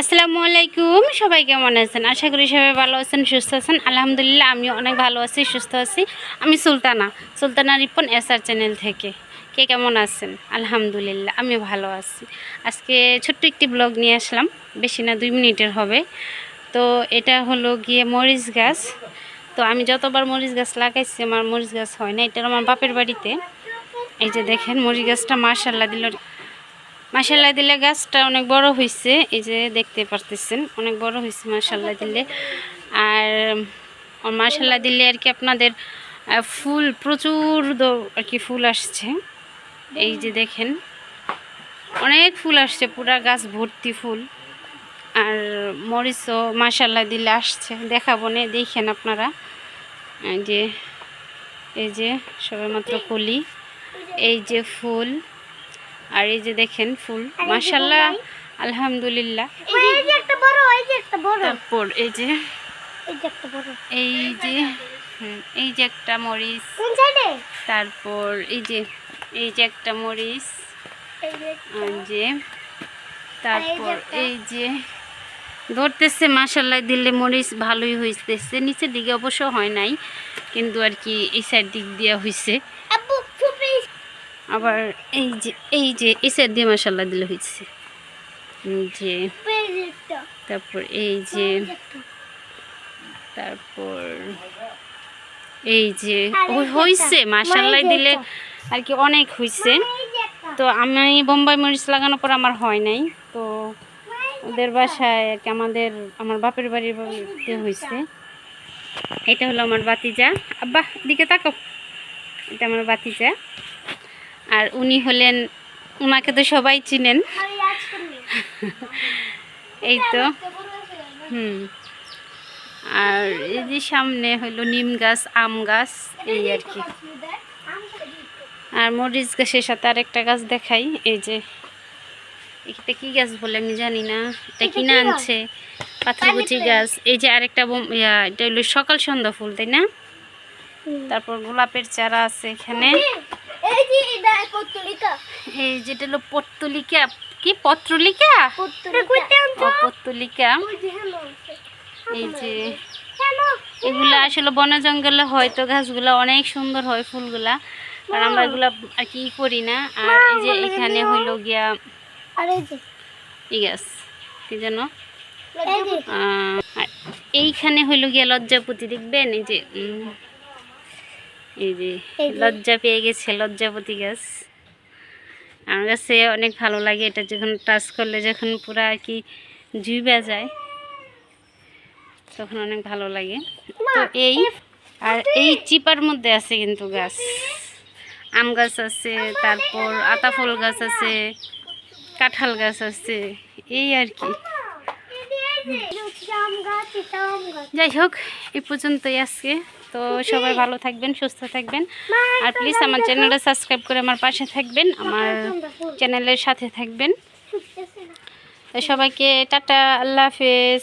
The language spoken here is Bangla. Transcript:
আসসালামু আলাইকুম, সবাই কেমন আছেন? আশা করি সবাই ভালো আছেন, সুস্থ আছেন। আলহামদুলিল্লাহ, আমিও অনেক ভালো আছি, সুস্থ আছি। আমি সুলতানা সুলতানা রিপন এসআর চ্যানেল থেকে। কে কেমন আছেন? আলহামদুলিল্লাহ আমি ভালো আছি। আজকে ছোট্ট একটি ব্লগ নিয়ে আসলাম, বেশি না, দুই মিনিটের হবে। তো এটা হলো গিয়ে মরিচ গাছ। তো আমি যতবার মরিচ গাছ লাগাইছি, আমার মরিচ গাছ হয় না এটা আমার বাপের বাড়িতে। এই যে দেখেন মরিচ গাছটা মার্শাল্লাহ দিল। মাসাল্লাহ দিলে গাছটা অনেক বড় হয়েছে এই যে দেখতে পারতেছেন, অনেক বড় হয়েছে মাসাল্লাহ দিলে। আর মাসাল্লাহ দিলে আর কি আপনাদের ফুল, প্রচুর আর কি ফুল আসছে। এই যে দেখেন, অনেক ফুল আসছে, পুরা গাছ ভর্তি ফুল। আর মরিচও মাসাল্লাহ দিলে আসছে, দেখাবো না, দেখেন আপনারা। এই যে এই যে সবেমাত্র কলি। এই যে ফুল আর এই যে দেখেন ফুল মাশাল্লাহ আলহামদুলিল্লাহ তারপর এই যে এই যে এই যে একটা মরিচ তারপর এই যে এই যে একটা মরিচ যে তারপর এই যে ধরতেছে মাসাল্লাহ দিলে মরিচ ভালোই হইতেছে নিচের দিকে অবশ্য হয় নাই কিন্তু আর কি এই সাইড দিক দিয়ে হয়েছে আবার এই যে এই যে, এই সাইড দিয়ে মাসাল্লাহ দিলে হয়েছে যে, তারপর এই যে, তারপর এই যে হয়েছে হইছে মাসাল্লাহ দিলে আর কি অনেক একটা তো আমি বোম্বাই মরিচ লাগানোর পর আমার হয় নাই। তো ওদের বাসায় আর কি আমাদের, আমার বাপের বাড়ির বাড়িতে হয়েছে এটা হলো আমার বাতিজা আব্বা, দিকে তাকো এটা আমার বাতিজা আর উনি হলেন ওনাকে তো সবাই চিনেন। এই তো। হুম। আর এই যে সামনে হলো নিম গাছ আম গাছ এই আর কি। আর মরিচ গাছের সাথে আরেকটা গাছ দেখাই এই যে। এটা কি গাছ বলে আমি জানি না। এটা কিনা আনছে? পাথরকুচি গাছ। এই যে আরেকটা বোম- ইয়া, এটা হলো সকাল সন্ধ্যা ফুল তাই না? তারপর গোলাপের চারা আছে এখানে। এই যে এটা পত্তলিকা। এই যেটা হলো পত্তলিকা। কি পত্রলিকা পত্তলিকা। ও পত্তলিকা। ওই যে হ্যালো এই যে হ্যালো এগুলো আসলে বন জঙ্গলে হয়তো গাছগুলো অনেক সুন্দর হয় ফুলগুলা। আর আমরা এগুলা আর কি করি না। আর এই যে এখানে হইল গিয়া এই গাছ কি যেন? এই এইখানে হইল গিয়া লজ্জাপতি দেখবেন? এই যে এই যে লজ্জা পেয়ে গেছে লজ্জাপতি গাছ। আমার কাছে অনেক ভালো লাগে এটা যখন টাচ করলে যখন পুরা আর কি জুইবা যায় তখন অনেক ভালো লাগে। তো এই আর এই চিপার মধ্যে আছে কিন্তু গাছ। আম গাছ আছে তারপর আতা ফুল গাছ আছে কাঁঠাল গাছ আছে এই আর কি। যাই হোক, এই পর্যন্তই আজকে। তো সবাই ভালো থাকবেন, সুস্থ থাকবেন। আর প্লিজ আমার চ্যানেলটা সাবস্ক্রাইব করে আমার পাশে থাকবেন, আমার চ্যানেলের সাথে থাকবেন। তো সবাইকে টাটা, আল্লাহ হাফেজ।